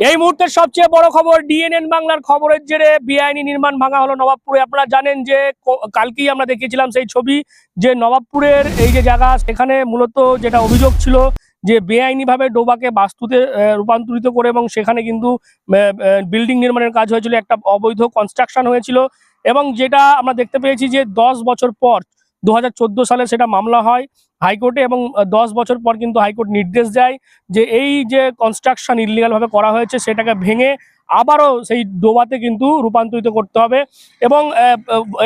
এই মুহূর্তের সবচেয়ে বড় খবর ডিএনএন বাংলার খবরের জেরে বেআইনি নির্মাণ ভাঙা হলো নবাবপুরে। আপনারা জানেন যে কালকেই আমরা দেখিয়েছিলাম সেই ছবি যে নবাবপুরের এই যে জায়গা, সেখানে মূলত যেটা অভিযোগ ছিল যে বেআইনিভাবে ডোবাকে বাস্তুতে রূপান্তরিত করে এবং সেখানে কিন্তু বিল্ডিং নির্মাণের কাজ হয়েছিল, একটা অবৈধ কনস্ট্রাকশন হয়েছিল এবং যেটা আমরা দেখতে পেয়েছি যে দশ বছর পর দু হাজার চোদ্দ সালে সেটা মামলা হয় হাইকোর্টে এবং দশ বছর পর কিন্তু হাইকোর্ট নির্দেশ দেয় যে এই যে কনস্ট্রাকশন ইলিগাল ভাবে করা হয়েছে সেটাকে ভেঙে আবারও সেই ডোবাতে কিন্তু রূপান্তরিত করতে হবে এবং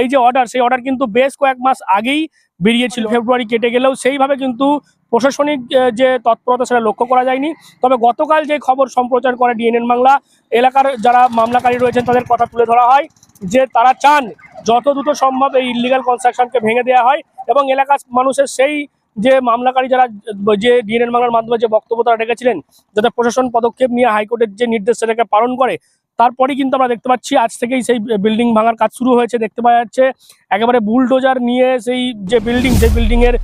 এই যে অর্ডার সেই অর্ডার কিন্তু বেশ কয়েক মাস আগেই বেরিয়েছিল ফেব্রুয়ারি কেটে গেলেও সেইভাবে কিন্তু প্রশাসনিক যে তৎপরতা সেটা লক্ষ্য করা যায়নি। তবে গতকাল যে খবর সম্প্রচার করে ডিএনএন বাংলা এলাকার যারা মামলাকারী রয়েছেন তাদের কথা তুলে ধরা হয় যে তারা চান যত দ্রুত সম্ভব এই ইলিগাল কনস্ট্রাকশনকে ভেঙে দেওয়া হয় এবং এলাকার মানুষের সেই যে মামলাকারী যারা যে ডিএনএন মামলার মাধ্যমে যে বক্তব্য তারা রেখেছিলেন যাতে প্রশাসন পদক্ষেপ নিয়ে হাইকোর্টের যে নির্দেশ সেটাকে পালন করে তারপরেই কিন্তু আমরা দেখতে পাচ্ছি আজ থেকেই সেই বিল্ডিং ভাঙার কাজ শুরু হয়েছে দেখতে পাওয়া যাচ্ছে। একেবারে বুলডোজার নিয়ে সেই যে বিল্ডিং সেই বিল্ডিং এর আহ,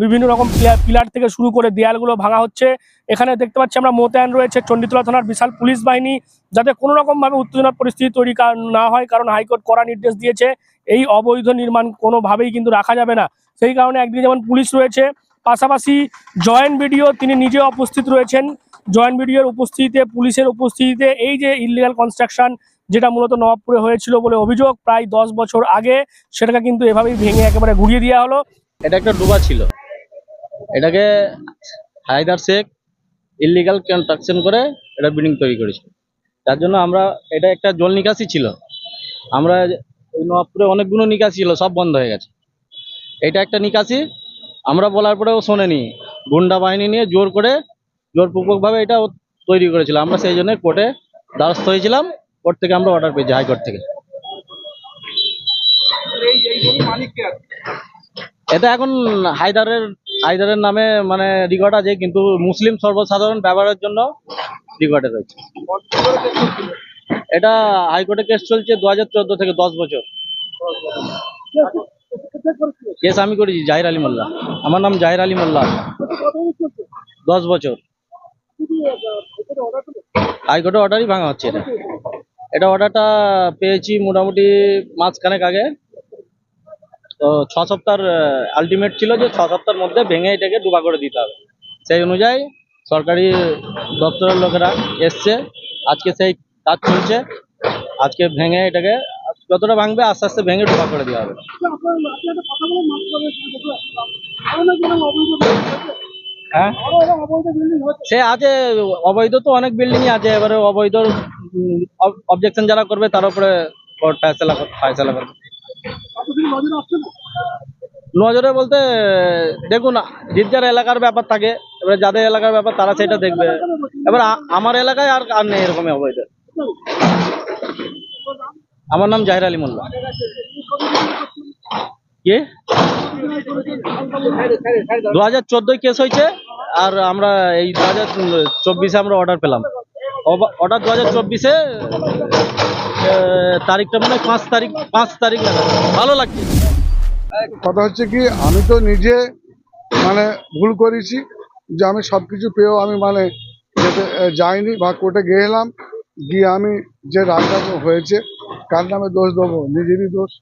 বিভিন্ন রকম পিলার থেকে শুরু করে দেয়ালগুলো ভাঙা হচ্ছে। এখানে দেখতে পাচ্ছি আমরা মোতায়েন রয়েছে চণ্ডীতলা থানার বিশাল পুলিশ বাহিনী, যাতে কোনো রকম ভাবে উত্তেজনার পরিস্থিতি তৈরি না হয়, কারণ হাইকোর্ট করা নির্দেশ দিয়েছে। এই অবৈধ নির্মাণ কোনোভাবেই কিন্তু রাখা যাবে না। সেই কারণে একদিকে যেমন পুলিশ রয়েছে, পাশাপাশি জয়েন্ট বিডিও তিনি নিজে উপস্থিত রয়েছেন। জয়েন্ট বিডিওর উপস্থিতিতে, পুলিশের উপস্থিতিতে এই যে ইলিগাল কনস্ট্রাকশন যেটা মূলত নবাবপুরে হয়েছিল বলে অভিযোগ, প্রায় দশ বছর আগে সেটাকে কিন্তু এভাবেই ভেঙে একেবারে ঘুরিয়ে দেওয়া হলো। এটা একটা ডুবা ছিল। এটাকে হায়দার শেখ ইলিগাল কনস্ট্রাকশন করে এটা বিল্ডিং তৈরি করেছিল। তার জন্য আমরা, এটা একটা জল নিকাশি ছিল। আমরা ওই নবাবপুরে অনেকগুলো নিকাশি ছিল, সব বন্ধ হয়ে গেছে। এটা একটা নিকাশি, আমরা বলার পরেও শোনেনি। গুন্ডা বাহিনী নিয়ে জোর করে, জোরপূর্বকভাবে এটা তৈরি করেছিল। আমরা সেই জন্য কোর্টে দ্বারস্থ হয়েছিলাম, কোর্ট থেকে আমরা অর্ডার পেয়েছি হাইকোর্ট থেকে। এটা এখন হায়দারের হায়দারের নামে মানে রেকর্ড আছে, কিন্তু মুসলিম সর্বসাধারণ ব্যবহারের জন্য রেকর্ডে রয়েছে। এটা হাইকোর্টে কেস চলছে দু হাজার চোদ্দ থেকে দশ বছর। কেস আমি করেছি, জাহির আলী মোল্লা। আমার নাম জাহির আলী মোল্লা। দশ বছর। হাইকোর্টে অর্ডারই ভাঙা হচ্ছে এটা। এটা অর্ডারটা পেয়েছি মোটামুটি মাসখানেক আগে। তো ছ সপ্তাহের আলটিমেট ছিল যে ছ সপ্তাহের মধ্যে ভেঙে এটাকে ডুবা করে দিতে হবে। সেই অনুযায়ী সরকারি দপ্তরের লোকেরা এসছে। আজকে সেই কাজ চলছে। আজকে ভেঙে এটাকে যতটা ভাঙবে আস্তে আস্তে ভেঙে ডুবা করে দেওয়া হবে। হ্যাঁ? সে আছে, অবৈধ তো অনেক বিল্ডিংই আছে। এবারে অবৈধ অবজেকশন যারা করবে তার উপরে ফয়সলা ফয়সলা করবে। নজরে বলতে, দেখুন যার এলাকার ব্যাপার থাকে, এবার যাদের এলাকার ব্যাপার, তারা সেটা দেখবে। এবার আমার এলাকায় আর আর নেই এরকম অবৈধ আমার নাম জাহির আলী মোল্লা। কি? দু হাজার চোদ্দোয় কেস হয়েছে, আর আমরা এই দু হাজার চব্বিশে আমরা অর্ডার পেলাম। অর্ডার দু হাজার চব্বিশে তারিখটা মানে পাঁচ তারিখ পাঁচ তারিখ নাগাদ। ভালো লাগছে। কথা হচ্ছে কি, আমি তো নিজে মানে ভুল করেছি যে আমি সব কিছু পেয়েও আমি মানে যাইনি বা কোর্টে গেলাম গিয়ে আমি যে রায়টা হয়েছে, কার নামে দোষ দেবো? নিজেরই দোষ।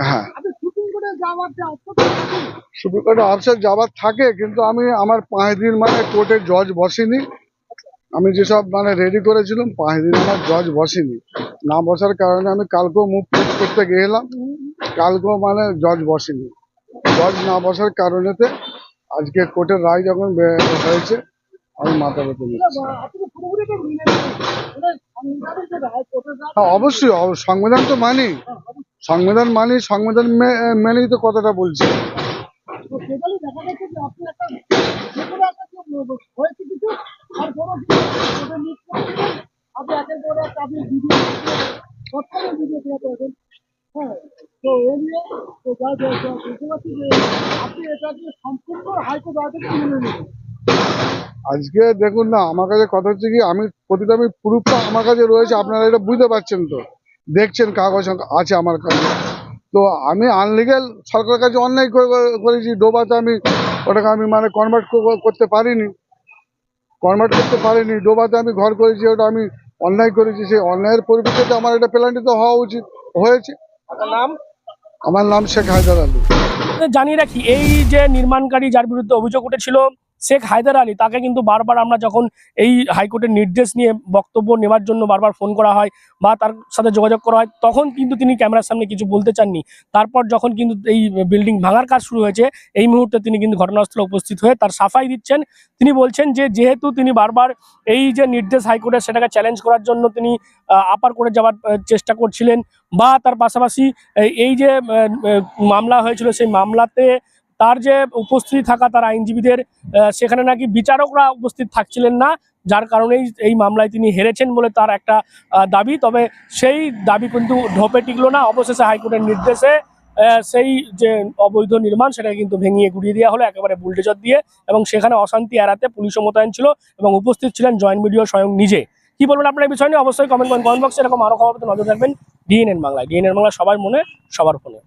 হ্যাঁ। সুপ্রিম কোর্টে অফিসার যাবার থাকে কিন্তু আমি আমার পাঁচ দিন মানে কোর্টে জজ বসেনি। আমি যেসব মানে রেডি করেছিলাম পাঁচ দিন আমার জজ বসেনি। না বসার কারণে আমি কালকেও মুখ পেশ করতে গেলাম। কালকেও মানে জজ বসেনি। জজ না বসার কারণেতে আজকে কোর্টের রায় যখন হয়েছে আমি মাথা নিচ্ছি হ্যাঁ অবশ্যই সংবিধান তো মানি সংবিধান মানি সংবিধান মেনেই তো কথাটা বলছি। আজকে দেখুন না আমার কাছে কথা হচ্ছে কি আমি প্রতিটা আমি প্রুফটা আমার কাছে রয়েছে আপনারা এটা বুঝতে পারছেন তো। দেখছেন কাগজ আছে আমার কাছে। তো আমি আনলিগেল সরকারের কাছে অন্যায় করে- করেছি ডোবাতে আমি ওটাকে আমি মানে কনভার্ট করতে পারিনি। কনভার্ট করতে পারিনি ডোবাতে আমি ঘর করেছি ওটা আমি অন্যায় করেছি। সেই অন্যায়ের পরিপ্রেক্ষিতে আমার এটা পেনাল্টি তো হওয়া উচিত হয়েছে। নাম? আমার নাম শেখ হায়দার আলী। জানিয়ে রাখি এই যে নির্মাণকারী যার বিরুদ্ধে অভিযোগ উঠেছিল শেখ হায়দার আলী, তাকে কিন্তু বারবার আমরা যখন এই হাইকোর্টের নির্দেশ নিয়ে বক্তব্য নেওয়ার জন্য বারবার ফোন করা হয় বা তার সাথে যোগাযোগ করা হয়, তখন কিন্তু তিনি ক্যামেরার সামনে কিছু বলতে চাননি। তারপর যখন কিন্তু এই বিল্ডিং ভাঙার কাজ শুরু হয়েছে, এই মুহূর্তে তিনি কিন্তু ঘটনাস্থলে উপস্থিত হয়ে তার সাফাই দিচ্ছেন। তিনি বলছেন যে, যেহেতু তিনি বারবার এই যে নির্দেশ হাইকোর্টের সেটাকে চ্যালেঞ্জ করার জন্য তিনি আপার করে যাওয়ার চেষ্টা করছিলেন বা তার পাশাপাশি এই- যে মামলা হয়েছিল, সেই মামলাতে তার যে উপস্থিতি থাকা তার আইনজীবীদের সেখানে নাকি বিচারকরা উপস্থিত থাকছিলেন না, যার কারণেই এই মামলায় তিনি হেরেছেন বলে তার একটা দাবি। তবে সেই দাবি কিন্তু ঢোপে টিকলো না। অবশেষে হাইকোর্টের নির্দেশে সেই যে অবৈধ নির্মাণ, সেটাকে কিন্তু ভেঙিয়ে গুড়িয়ে দেওয়া হলো একেবারে বুলডেজার দিয়ে এবং সেখানে অশান্তি এড়াতে পুলিশও মোতায়েন ছিল এবং উপস্থিত ছিলেন জয়েন্ট ভিডিও স্বয়ং নিজে। কি বলবেন আপনার এই বিষয় নিয়ে? অবশ্যই কমেন্ট করেন কমেন্ট বক্সে এরকম আরও খবর নজর রাখবেন। ডিএনএন বাংলায়। ডিএনএন বাংলা সবার মনে, সবার ফোনে।